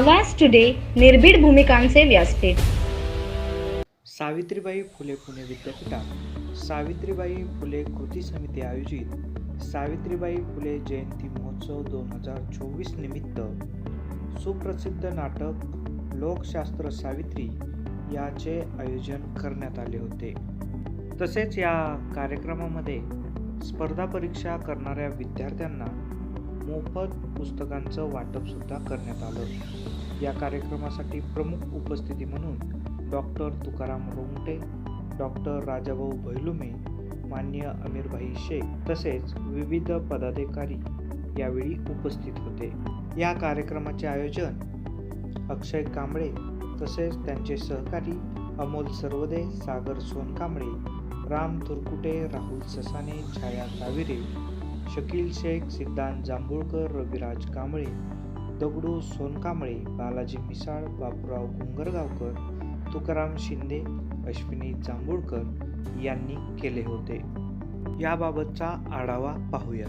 आवाज टुडे निर्भीड भूमिकांचे व्यासपीठ. सावित्रीबाई फुले पुणे विद्यापीठात. सावित्रीबाई फुले कृती समिती आयोजित. सावित्रीबाई फुले जयंती महोत्सव दोन हजार चोवीस निमित्त. सुप्रसिद्ध नाटक लोकशास्त्र सावित्री याचे आयोजन करण्यात आले होते. तसेच या कार्यक्रमामध्ये स्पर्धा परीक्षा करणाऱ्या विद्यार्थ्यांना मोफत पुस्तकांचं वाटपसुद्धा करण्यात आलं. या कार्यक्रमासाठी प्रमुख उपस्थिती म्हणून डॉक्टर तुकाराम रोंगटे डॉक्टर राजाभाऊ भैलुमे मान्य अमीरभाई शेख तसेच विविध पदाधिकारी यावेळी उपस्थित होते. या कार्यक्रमाचे आयोजन अक्षय कांबळे तसेच त्यांचे सहकारी अमोल सरवदे सागर सोनकांबळे राम तुरकुटे राहुल ससाने छाया काविरे शकील शेख सिद्धांत जांभूळकर रविराज कांबळे दगडू सोनकांबळे बालाजी मिसाळ बापूराव गुंगरगावकर तुकाराम शिंदे अश्विनी जांभूळकर यांनी केले होते. याबाबतचा आढावा पाहूया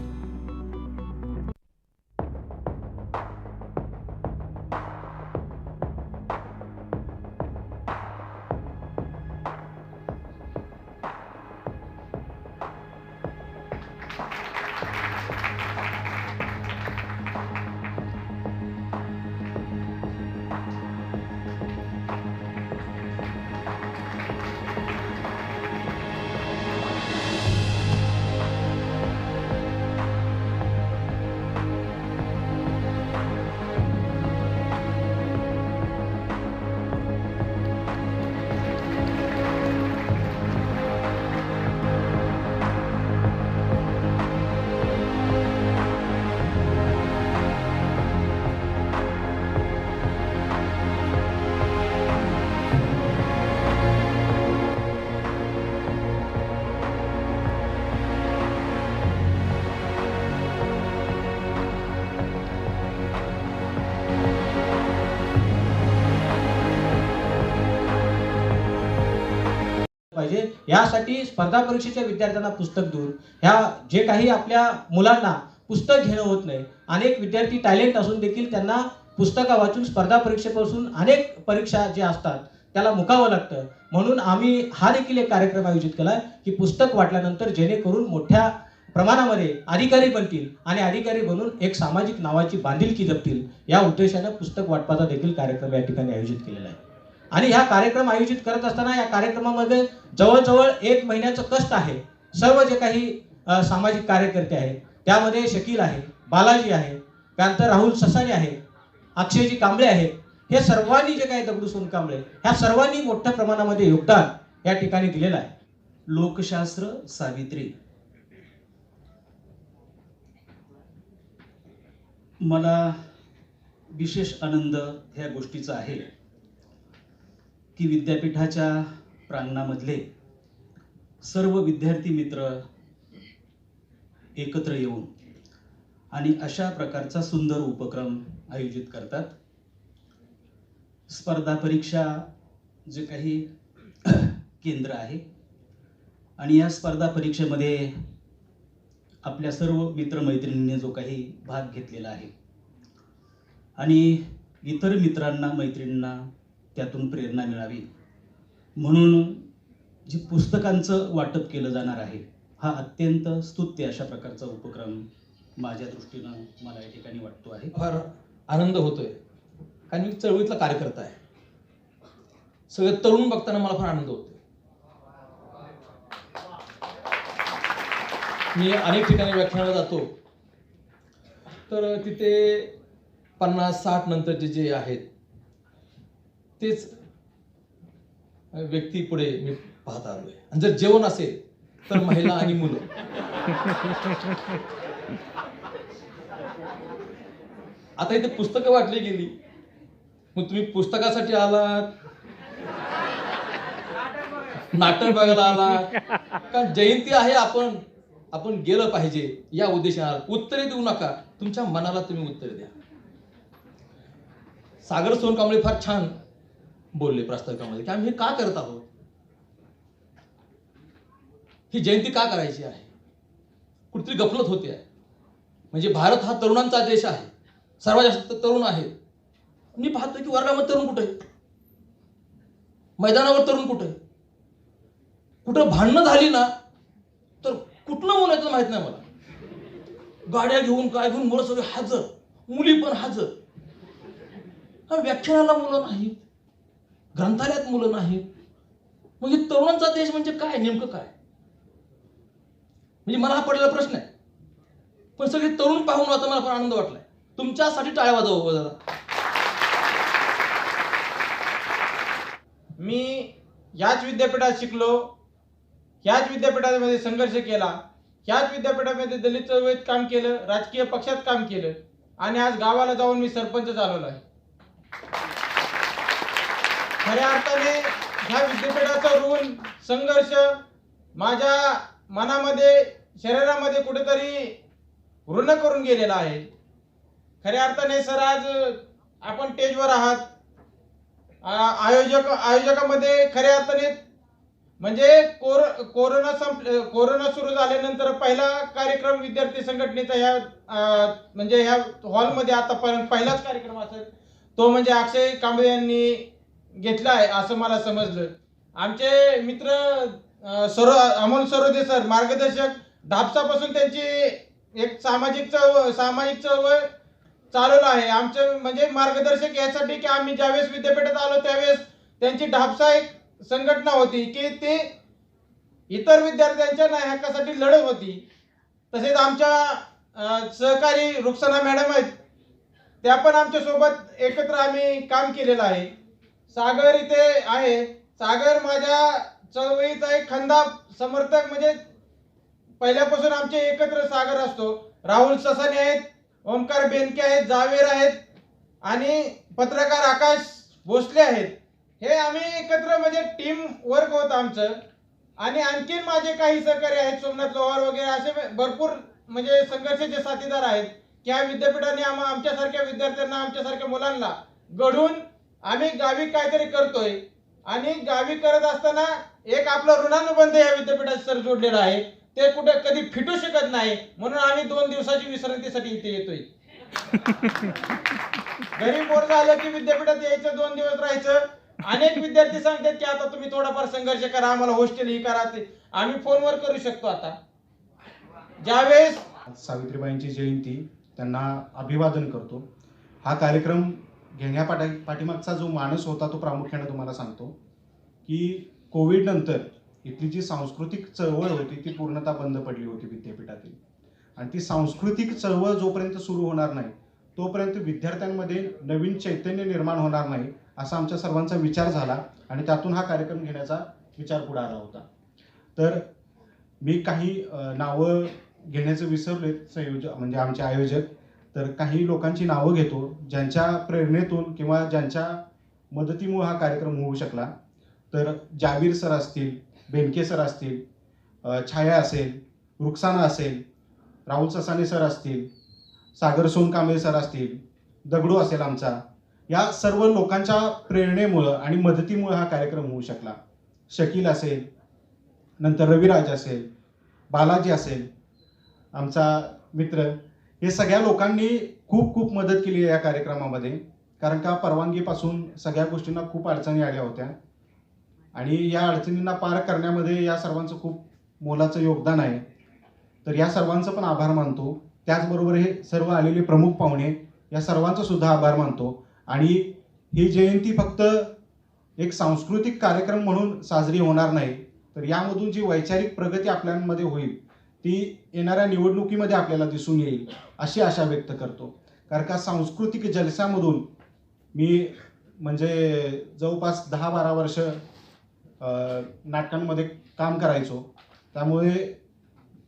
यासाठी स्पर्धा परीक्षेच्या विद्यार्थ्यांना पुस्तक देऊन ह्या जे काही आपल्या मुलांना पुस्तक घेणं होत नाही अनेक विद्यार्थी टॅलेंट असून देखील त्यांना पुस्तकं वाचून स्पर्धा परीक्षेपासून अनेक परीक्षा जे असतात त्याला मुकावं लागतं. म्हणून आम्ही हा देखील एक कार्यक्रम आयोजित केला की पुस्तक वाटल्यानंतर जेणेकरून मोठ्या प्रमाणामध्ये अधिकारी बनतील आणि अधिकारी बनून एक सामाजिक नावाची बांधिलकी जपतील. या उद्देशानं पुस्तक वाटपाचा देखील कार्यक्रम या ठिकाणी आयोजित केलेला आहे. आणि ह्या कार्यक्रम आयोजित करत असताना या कार्यक्रमामध्ये जवळजवळ एक महिन्याचं कष्ट आहे. सर्व जे काही सामाजिक कार्यकर्ते आहेत त्यामध्ये शकील आहे बालाजी आहे त्यानंतर राहुल ससाने आहे अक्षयजी कांबळे आहेत हे सर्वांनी जे काही दगडू सोनकांबळे ह्या सर्वांनी मोठ्या प्रमाणामध्ये योगदान या ठिकाणी दिलेलं आहे. लोकशास्त्र सावित्री. मला विशेष आनंद ह्या गोष्टीचा आहे की विद्यापीठाच्या प्रांगणामधले सर्व विद्यार्थी मित्र एकत्र येऊन आणि अशा प्रकारचा सुंदर उपक्रम आयोजित करतात. स्पर्धा परीक्षा जे काही केंद्र आहे आणि या स्पर्धा परीक्षेमध्ये आपल्या सर्व मित्रमैत्रिणींनी जो काही भाग घेतलेला आहे आणि इतर मित्रांना मैत्रिणींना त्यातून प्रेरणा मिळावी. म्हणून जे पुस्तकांचं वाटप केलं जाणार आहे हा अत्यंत स्तुत्य अशा प्रकारचा उपक्रम माझ्या दृष्टीनं मला या ठिकाणी वाटतो आहे. फार आनंद होतोय. कारण मी चळवळीतला कार्यकर्ता आहे. सगळे तरुण बघताना मला फार आनंद होतोय. मी अनेक ठिकाणी व्याख्यानाला जातो. तर तिथे पन्नास साठ नंतरचे जे आहेत तेच व्यक्ती पुढे मी पाहत आलोय. आणि जर जेवण असेल तर महिला आणि मुलं. आता इथे पुस्तकं वाटली गेली. मग तुम्ही पुस्तकासाठी आलात? नाटक बघायला आलात? कारण जयंती आहे आपण आपण गेलं पाहिजे या उद्देशाने. उत्तरे देऊ नका. तुमच्या मनाला तुम्ही उत्तर द्या. सागर सोनकांबळे फार छान बोलले प्रास्ताविकामध्ये की आम्ही हे का करत आहोत? ही जयंती का करायची आहे? कुठेतरी गफलत होते आहे. म्हणजे भारत हा तरुणांचा देश आहे. सर्वात जास्त तरुण आहेत. मी पाहतो की वर्गामध्ये तरुण कुठे मैदानावर तरुण कुठे आहे? कुठं भांडणं झाली ना तर कुठलं मुलं येतं माहीत नाही मला. गाड्या घेऊन काय घेऊन मुलं सगळे हजर. मुली पण हजर. हा व्याख्यानाला मुलं नाहीत. ग्रंथालयात मुलं नाहीत. म्हणजे तरुणांचा देश म्हणजे काय? नेमकं काय? म्हणजे मला हा पडलेला प्रश्न आहे. पण सगळे तरुण पाहून आता मला पण आनंद वाटलाय. तुमच्यासाठी टाळ्या वाजवा जरा. मी याच विद्यापीठात शिकलो याच विद्यापीठामध्ये संघर्ष केला याच विद्यापीठामध्ये दलित चळवळीत काम केलं राजकीय पक्षात काम केलं आणि आज गावाला जाऊन मी सरपंच झालेलो आहे. खऱ्या अर्थाने ह्या विद्यापीठाचा ऋण संघर्ष माझ्या मनामध्ये शरीरामध्ये कुठेतरी ऋण करून गेलेला आहे. खऱ्या अर्थाने सर आज आपण स्टेजवर आहात. आयोजक आयोजकामध्ये खऱ्या अर्थाने म्हणजे कोर कोरोना संप कोरोना सुरू झाल्यानंतर पहिला कार्यक्रम विद्यार्थी संघटनेचा ह्या म्हणजे ह्या हॉलमध्ये आतापर्यंत पहिलाच कार्यक्रम असेल. तो म्हणजे अक्षय कांबळे यांनी घेतला आहे असं मला समजलं. आमचे मित्र सरो अमोल सरोदे सर मार्गदर्शक धापसापासून त्यांची एक सामाजिक चळवळ सामाजिक चळवळ चालवलं आहे. आमचं म्हणजे मार्गदर्शक यासाठी की आम्ही ज्यावेळेस विद्यापीठात आलो त्यावेळेस त्यांची ढापसा एक संघटना होती की ते इतर विद्यार्थ्यांच्या न्याय हक्कासाठी लढत होती. तसेच आमच्या सहकारी रुक्साना मॅडम आहेत त्या पण आमच्यासोबत एकत्र आम्ही काम केलेलं आहे. सागर इथे आहे. सागर माझ्या चळवळीचा एक खंदा समर्थक म्हणजे पहिल्यापासून आमचे एकत्र सागर असतो. राहुल ससाने आहेत ओमकार बेनके आहेत जावेर आहेत आणि पत्रकार आकाश भोसले आहेत. हे आम्ही एकत्र म्हणजे टीम वर्क होत आमचं. आणि आणखीन माझे काही सहकारी आहेत सोमनाथ लोहार वगैरे असे भरपूर म्हणजे संघर्षाचे साथीदार आहेत. की या विद्यापीठाने आम्हा आमच्यासारख्या विद्यार्थ्यांना आमच्यासारख्या मुलांना घडून आम्ही गावी काहीतरी करतोय. आणि गावी करत असताना एक आपला ऋणानुबंध या विद्यापीठात सर जोडलेला आहे. ते कुठे कधी फिटू शकत नाही. म्हणून आम्ही दोन दिवसाची विश्रांतीसाठी इथे येतोय. घरी बोर झालं की विद्यापीठात यायचं दोन दिवस राहायचं. अनेक विद्यार्थी सांगतात की आता तुम्ही थोडाफार संघर्ष करा आम्हाला हॉस्टेल ही करा. ते आम्ही फोनवर करू शकतो आता. ज्यावेळेस सावित्रीबाईंची जयंती त्यांना अभिवादन करतो. हा कार्यक्रम घेण्या पाठी पाठीमागचा जो माणूस होता तो प्रामुख्याने तुम्हाला सांगतो की कोविडनंतर इथली जी सांस्कृतिक चळवळ होती ती पूर्णतः बंद पडली होती विद्यापीठातील. आणि ती सांस्कृतिक चळवळ जोपर्यंत सुरू होणार नाही तोपर्यंत विद्यार्थ्यांमध्ये नवीन चैतन्य निर्माण होणार नाही असा आमच्या सर्वांचा विचार झाला आणि त्यातून हा कार्यक्रम घेण्याचा विचार पुढे आला होता. तर मी काही नावं घेण्याचं विसरले संयोजक म्हणजे आमचे आयोजक. तर काही लोकांची नावं घेतो ज्यांच्या प्रेरणेतून किंवा ज्यांच्या मदतीमुळे हा कार्यक्रम होऊ शकला. तर जावीर सर असतील बेनके सर असतील छाया असेल रुक्साना असेल राहुल ससाने सर असतील सागर सोनकांबळे सर असतील दगडू असेल आमचा या सर्व लोकांच्या प्रेरणेमुळं आणि मदतीमुळं हा कार्यक्रम होऊ शकला. शकील असेल नंतर रविराज असेल बालाजी असेल आमचा मित्र हे सगळ्या लोकांनी खूप खूप मदत केली आहे या कार्यक्रमामध्ये. कारण का परवानगीपासून सगळ्या गोष्टींना खूप अडचणी आल्या होत्या. आणि या अडचणींना पार करण्यामध्ये या सर्वांचं खूप मोलाचं योगदान आहे. तर या सर्वांचं पण आभार मानतो. त्याचबरोबर हे सर्व आलेले प्रमुख पाहुणे या सर्वांचा सुद्धा आभार मानतो. आणि ही जयंती फक्त एक सांस्कृतिक कार्यक्रम म्हणून साजरी होणार नाही तर यामधून जी वैचारिक प्रगती आपल्यामध्ये होईल ती येणाऱ्या निवडणुकीमध्ये आपल्याला दिसून येईल अशी आशा व्यक्त करतो. कारण का सांस्कृतिक जलसामधून मी म्हणजे जवळपास दहा बारा वर्ष नाटकांमध्ये काम करायचो. त्यामुळे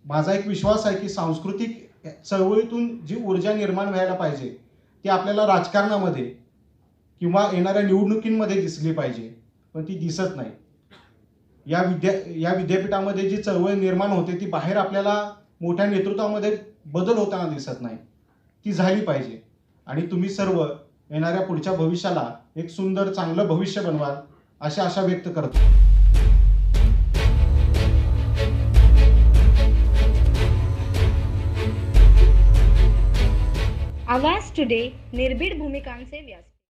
माझा एक विश्वास आहे की सांस्कृतिक चळवळीतून जी ऊर्जा निर्माण व्हायला पाहिजे ती आपल्याला राजकारणामध्ये किंवा येणाऱ्या निवडणुकींमध्ये दिसली पाहिजे. पण ती दिसत नाही. या विद्या या विद्यापीठामध्ये जी चळवळ निर्माण होते ती बाहेर आपल्याला मोठ्या नेतृत्वामध्ये बदल होताना दिसत नाही. ती झाली पाहिजे. आणि तुम्ही सर्व येणाऱ्या पुढच्या भविष्याला एक सुंदर चांगलं भविष्य बनवाल अशी आशा व्यक्त करतो. आवाज टुडे निर्भीड भूमिकांचे व्यासपीठ